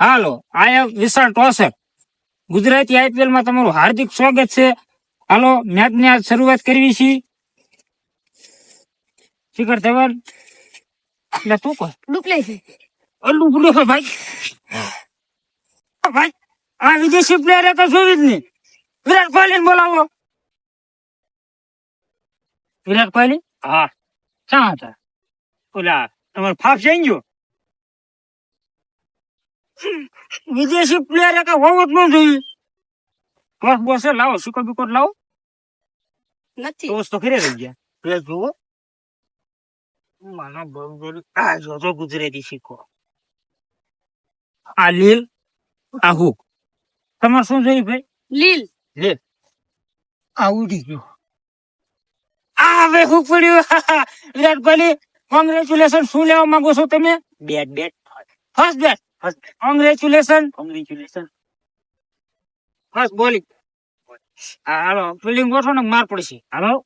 હાલો આ વિશાળ ટોસર ગુજરાતી આઈપીએલમાં તમારું હાર્દિક સ્વાગત છે. હાલો મેચની આજ શરૂઆત કરવી છે. શિખર ધવન એટલે તું કહો ડુપ્લે છે. અલ્લુ બુડો ભાઈ. ભાઈ આ વિદેશી પ્લેયર તો જોવી જ નહીં. વિરાટ કોહલી બોલાવો. વિરાટ કોહલી? હા. ચા હતા? ઓલા તમારો ફાફ જઈ ગયો? વિદેશી પ્લેયર કે હોવો જ ન જોઈએ. બસ બસ લાવો સુકો બિકો લાવો. નથી. તો ખરે રહી ગયા. પ્લેયર જુઓ. માનો બરોબર આ જો તો ગુજરાતી શીખો. આ લીલ આ હુક. તમારે શું જોયું ભાઈ? લીલ. લે આ ઉડી ગયો. આ હવે હુક પડ્યું. વિરાટ કોહલી કોંગ્રેચ્યુલેશન શું લેવા માંગો છો તમે? Bat bat. First bat. Congratulation congratulation બસ બોલી. હાલો ફિલ્ડિંગ ગોઠવો ને માર પડશે. હાલો.